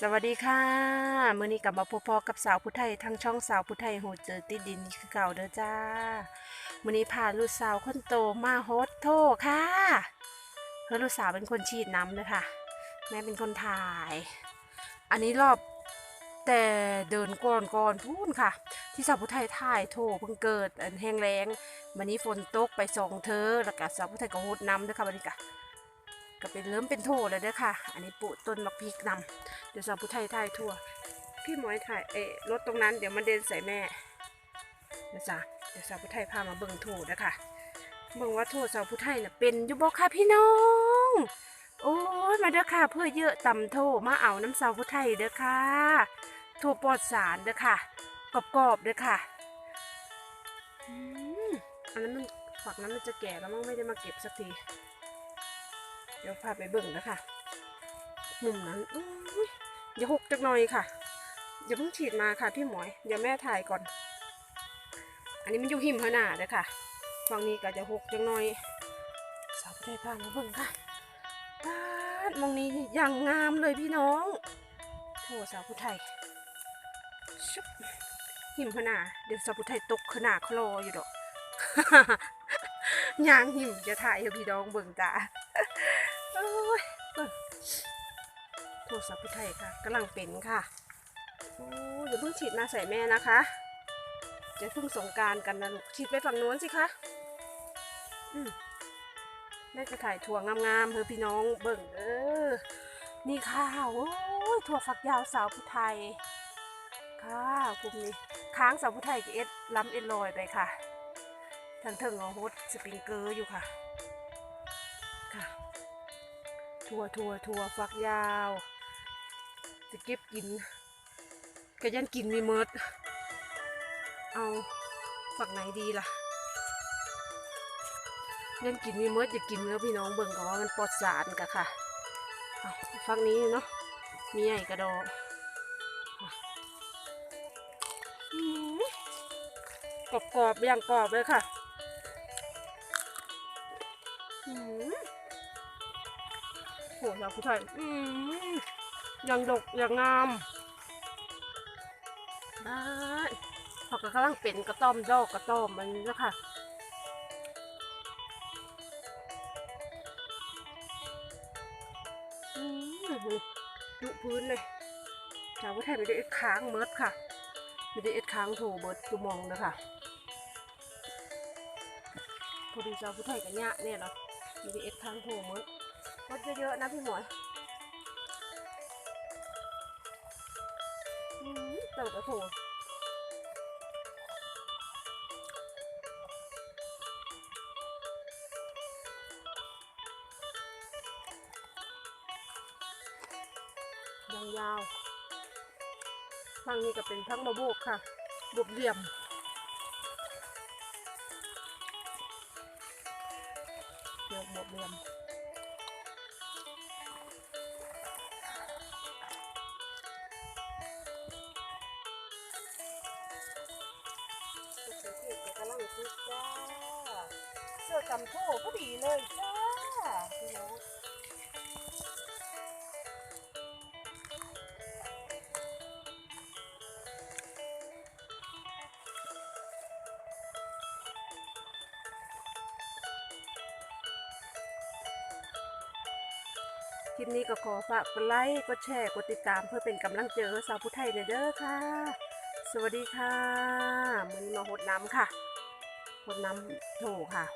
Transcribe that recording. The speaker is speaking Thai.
สวัสดีค่ะมื้อนี้กลับมาพบพอกับสาวผู้ไทยทางช่องสาวผู้ไทยโหเจอติดดินคือเก่าเด้อจ้ามื้อนี้พาลูกสาวคนโตมาโฮสโทค่ะเพื่อลูกสาวเป็นคนฉีดน้ำเด้อค่ะ แม่เป็นคนถ่าย อันนี้รอบแต่เดินก่อนก่อนพูนค่ะ ที่สาวผู้ไทยถ่ายโถเพิ่งเกิดอันแห้งแล้งวันนี้ฝนตกไปสองเธอแล้วก็สาวผู้ไทยก็โฮดน้ำเด้อค่ะวันนี้ก็ ก็เป็นเริ่มเป็นโถแล้วเด้อค่ะ อันนี้ปลูกต้นมักพริกนำเดี๋ยวสาวผู้ไทยถ่ายทั่ว พี่หมวยถ่ายเอะรถตรงนั้นเดี๋ยวมาเดินใส่แม่เดี๋ยวจ้ะเดี๋ยวสาวผู้ไทยพามาเบิ่งโถนะคะเบิ่งว่าโถสาวผู้ไทยน่ะเป็นอยู่บ่ค่ะพี่น้อง โอ้ยมาเด้อค่ะ เพื่อเยอะต่ำโถมาเอาน้ำสาวผู้ไทยเด้อค่ะโถปลอดสารเด้อค่ะกรอบๆเด้อค่ะอันนั้นมันฝักนั้นมันจะแก่แล้วมั้งไม่ได้มาเก็บสักที ดี๋ยวพาไปเบิ่งนะคะมุมนั้นอุ๊ยอย่าหกจักหน่อยค่ะอย่าเพิ่งฉีดมาค่ะพี่หมวยเดี๋ยวแม่ถ่ายก่อน อันนี้มันอยู่หิมพนาเด้อค่ะฝั่งนี้ก็จะหกจักหน่อยสาวผู้ไทยพามาเบิ่งค่ะบ้านมองนี้อย่างงามเลยพี่น้องโถสาวผู้ไทยชุบหิมพนาเดี๋ยวสาวผู้ไทยตกขนาดคลออยู่ดอกยางหิมจะถ่ายให้พี่น้องเบิ่งจ้า โทรศัพท์ผู้ไทยค่ะกำลังเป็นค่ะโอ้อย่าเพิ่งฉีดมาใส่แม่นะคะจะเพิ่งสงการกันนะลูกฉีดไปฝั่งโน้นสิคะอืมแม่จะถ่ายถั่วงามๆเพื่อพี่น้องเบิ่งเออนี่ค่ะโอ้ยถั่วฝักยาวสาวผู้ไทย ค่ะกลุ่มนี้ค้างสาวผู้ไทยกับเอ็ดล้ำเอ็ดลอยไปค่ะทางเทิงเอาฮสสปริงเกอร์อยู่ค่ะ ถั่วถั่วถั่วฝักยาวจะเก็บกินก็ยันกินม่หมดเอาฝักไหนดีล่ะ ยันกินม่หมดอย่ากินเนื้อพี่น้องเบิ่งก่อนว่ามันปลอดสารกะค่ะเอาฝักนี้เนาะมีใหญ่กระดองกรอบๆอย่างกรอบเลยค่ะอืม โหเราผู้ไทยอืมยังดกยังงามได้ผักกระลังเป็นกระต้อมดอกกระต้อมมันนะค่ะอืมดุพื้นเลยชาวผู้ไทยไม่ได้เอ็ดค้างเมิดค่ะ ไม่ได้เอ็ดค้างโถเบิดตุมองนะคะพอดีชาวผู้ไทยกันยะเนี่ยเนาะไม่ได้เอ็ดค้างโถเมิด รถเยอะๆนะพี่หมวยอืมเติบกระโถยาวๆฝั่งนี้ก็เป็นพักมะโบกค่ะบวบเหลี่ยมเดี๋ยวบวบเหลี่ยม เสื้อจำโถก็ดีเลยจ้าพี่น้องคลิปนี้ก็ขอฝากกดไลค์ กดแชร์ กดติดตามเพื่อเป็นกำลังใจให้สาวผู้ไทยเด้อค่ะ สวัสดีค่ะ มือนี้มาหดน้ำค่ะหดน้ำโถค่ะ